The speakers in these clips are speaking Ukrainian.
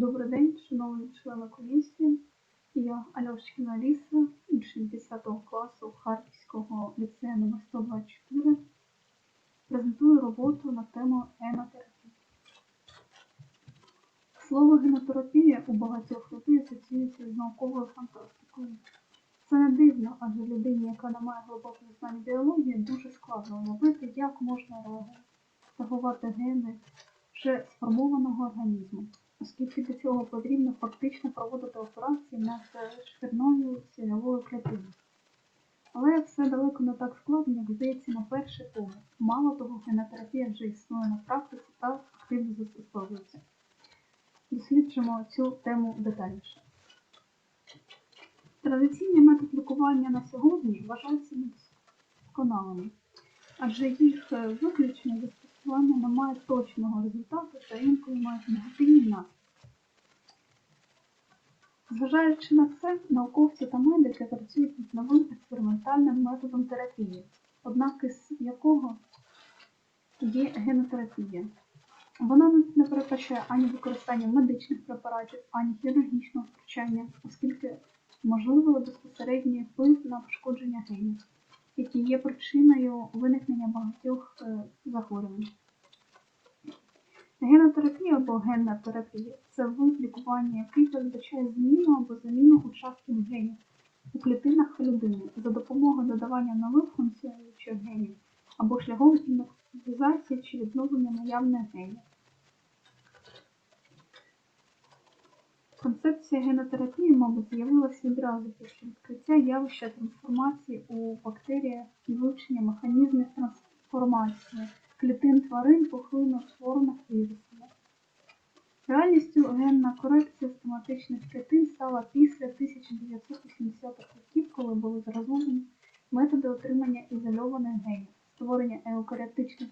Добрий день, шановні члени комісії. Я Альошкіна Ліса, учень 10 класу Харківського ліцею номер 124. Презентую роботу на тему генотерапії. Слово генотерапія у багатьох людей асоціюється з науковою фантастикою. Це не дивно, адже людині, яка не має глибоких знань біології, дуже складно уявити, як можна реагувати гени вже сформованого організму, оскільки для цього потрібно фактично проводити операції над шкірною сільовою клітиною. Але все далеко не так складно, як здається на перший погляд. Мало того, генотерапія вже існує на практиці та активно застосовується. Досліджимо цю тему детальніше. Традиційний метод лікування на сьогодні вважається недосконалими, адже їх е, застосування не має точного результату та інколи мають негативні наслідки. Зважаючи на це, науковці та медики працюють над новим експериментальним методом терапії, однак із якого є генотерапія. Вона не передбачає ані використання медичних препаратів, ані хірургічного втручання, оскільки можливий безпосередній вплив на пошкодження генів, які є причиною виникнення багатьох е, захворювань. Генотерапія або генна терапія це вид лікування, який передбачає зміну або заміну участків генів у клітинах людини за допомогою додавання нових функціонуючих генів або шляхом інактивізації чи відновлення наявних генів. Концепція генотерапії, мабуть, з'явилася відразу після відкриття явища трансформації у бактеріях і вивчення механізмів трансформації клітин тварин пухлинно створених вірусами. Реальністю генна корекція стоматичних клітин стала після 1980-х років, коли були зроблені методи отримання ізольованих генів, створення еукаріотичних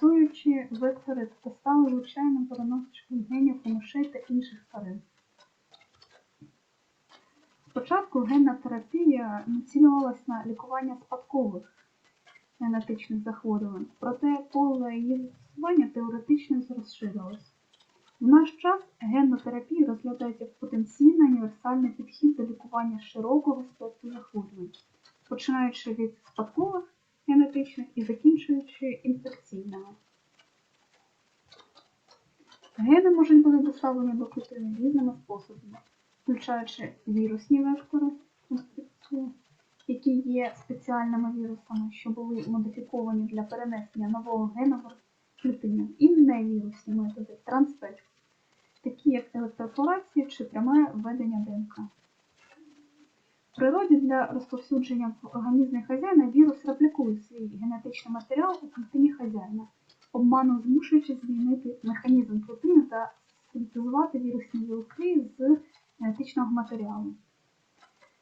суючі вектори та стали звичайним переносичком генів у та інших тварин. Спочатку генна терапія націлювалася на лікування спадкових генетичних захворювань, проте поле її застосування теоретично розширилось. В наш час генну терапію розглядають як потенційний універсальний підхід до лікування широкого спектру захворювань, починаючи від спадкових генетичних і закінчуючи інфекційними. Гени можуть бути доставлені до клітини різними способами, включаючи вірусні вектори які є спеціальними вірусами, що були модифіковані для перенесення нового гену в клітину, і невірусні методи трансфекції, такі як електропорація чи пряме введення ДНК. Природі для розповсюдження в організмі хазяїна вірус реплікує свій генетичний матеріал у клітині хазяїна, обманом змушуючи змінити механізм клітини та синтезувати вірусні білки з генетичного матеріалу.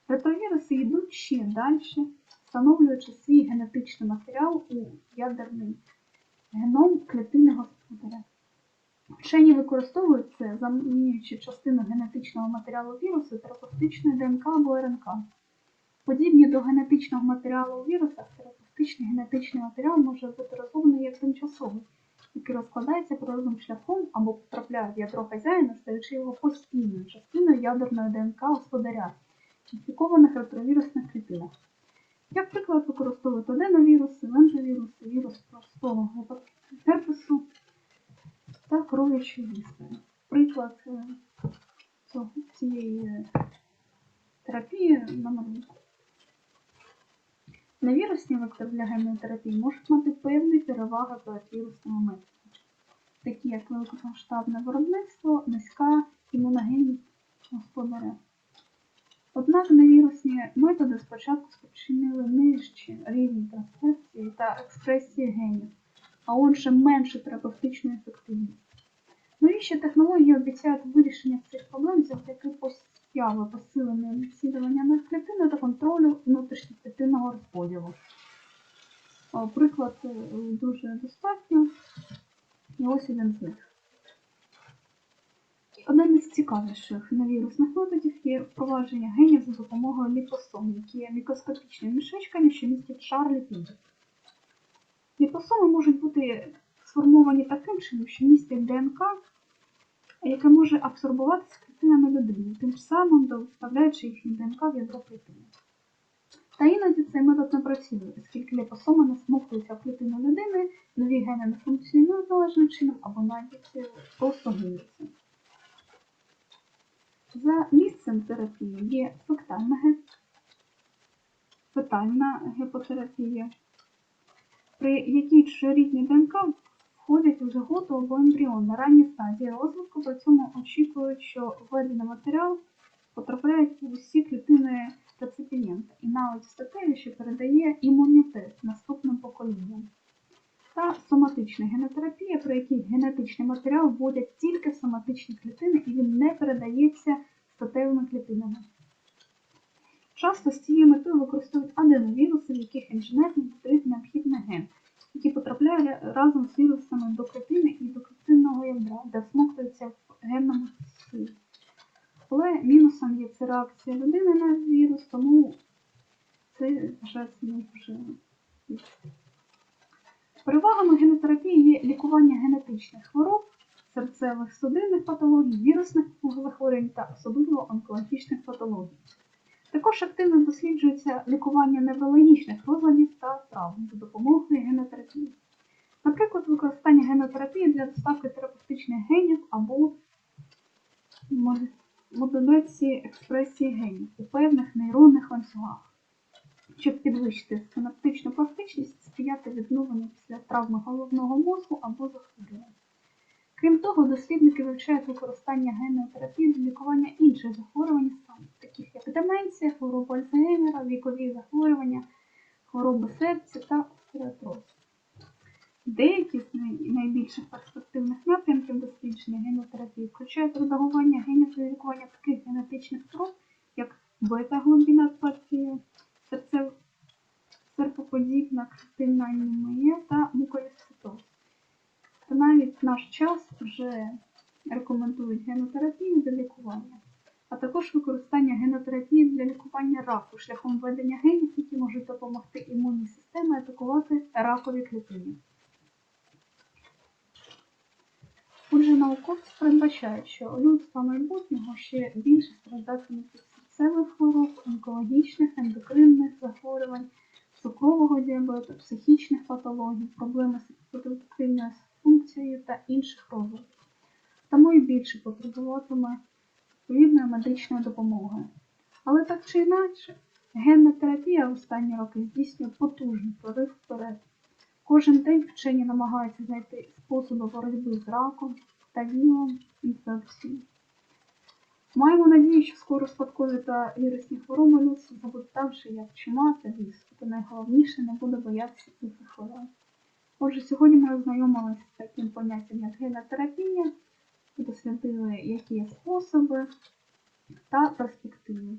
Ретровіруси йдуть ще далі, встановлюючи свій генетичний матеріал у ядерний геном. Вчені використовують це, замінюючи частину генетичного матеріалу вірусу терапевтичною ДНК або РНК. Подібні до генетичного матеріалу вірусах, терапевтичний генетичний матеріал може бути розроблений як тимчасовий, який розкладається природним шляхом або потрапляє в ядро хазяїна, стаючи його постійною частиною ядерної ДНК господаря інфікованих ретровірусних клітинах. Як приклад використовують аденовіруси, ленжовіруси, вірус простого та. Приклад цього- цієї терапії малюнку. Невірусні вектори для генної можуть мати певні переваги перед вірусними методами, такі як великомасштабне виробництво, низька імуногенність господаря. Однак невірусні методи спочатку спричинили нижчі рівні трансфекції та експресії генів, а отже меншу терапевтичну ефективність. Новіші технології обіцяють вирішення цих проблем завдяки появи посиленого відсідування клітини та контролю внутрішньоклітинного розподілу. Приклад е, дуже достатньо. І ось один з них. Один із цікавіших невірусних методів є впровадження генів за допомогою ліпосом, які є мікроскопічними мішечками, що містять шар ліпідів. Ліпосоми можуть бути сформовані таким чином, що містять ДНК яке може абсорбуватися клітинами людини, тим самим доставляючи їхню ДНК в ядро клітини. Та іноді цей метод не працює, оскільки ліпосоми насмоктуються в клітину людини, нові гени не функціонують належним чином або навіть е, просто гинуться. За місцем терапії є фектальна, ге- фетальна гепотерапія, при якій чужорідні ДНК входять у зиготу або ембріон на ранній стадії розвитку, при цьому очікують, що введений матеріал потрапляє в усі клітини реципієнта і навіть в статеві, що передає імунітет наступним поколінням. Та соматична генотерапія, при якій генетичний матеріал вводять тільки в соматичні клітини і він не передається статевими клітинами. Часто з цією метою використовують аденовіруси, в яких інженерні додають необхідний ген, який потрапляє разом з вірусами до клітини і до клітинного ядра, де всмоктується в генному слої. Але мінусом є це реакція людини на вірус, тому це вважається неважливим. Перевагами генотерапії є лікування генетичних хвороб, серцевих судинних патологій, вірусних захворювань та особливо онкологічних патологій. Також активно досліджується лікування неврологічних розладів та травм за допомогою генотерапії. Наприклад, використання генотерапії для доставки терапевтичних генів або модуляції експресії генів у певних нейронних ланцюгах, щоб підвищити синаптичну пластичність, сприяти відновленню після травми головного мозку або захворювань. Крім того, дослідники вивчають використання генотерапії для лікування інших захворювань станів, таких як деменція, хвороба Альцгеймера, вікові захворювання, хвороби серця та остеоартроз. Деякі з найбільших перспективних напрямків дослідження генотерапії включають редагування генів для лікування таких генетичних хвороб, як бета-глобінопатія, серцево- серпоподібна клітинна анемія та мукоісцитоз. Та навіть в наш час вже рекомендують генотерапію для лікування, а також використання генотерапії для раку шляхом введення генів, які можуть допомогти імунній системі атакувати ракові клітини. Отже, науковці передбачають, що людство майбутнього ще більше страждатиме від серцевих хвороб, онкологічних, ендокринних захворювань, цукрового діабету, психічних патологій, проблеми з репродуктивною функцією та інших розвитків. Тому і більше потребуватиме відповідної медичної допомоги. Але так чи інакше, генна терапія останні роки здійснює потужний прорив вперед. Кожен день вчені намагаються знайти способи боротьби з раком та вілом інфекції. Маємо надію, що скоро спадкові та вірусні хвороби так же, як чума та віск, та найголовніше не буде боятися цих захворювань. Отже, сьогодні ми ознайомилися з таким поняттям, як генотерапія, дослідили, які є способи та перспективи.